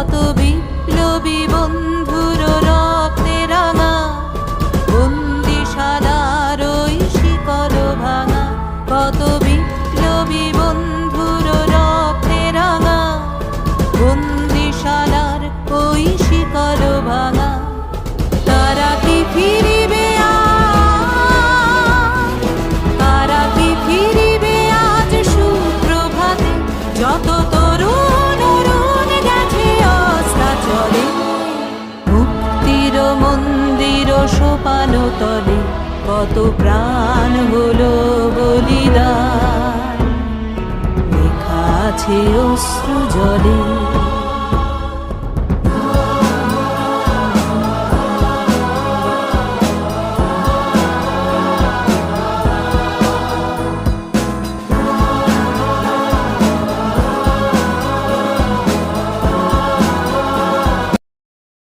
কত বিপ্লবী বন্ধুর রক্তে রাঙা, বন্দি সাদার ওই শিকল ভাঙা, কত বিপ্লবী বন্ধুর রক্তে রাঙা বন্দিশালার সোপান তলে কত প্রাণ হলো বলিদান। লেখা আছে অশ্রু জলে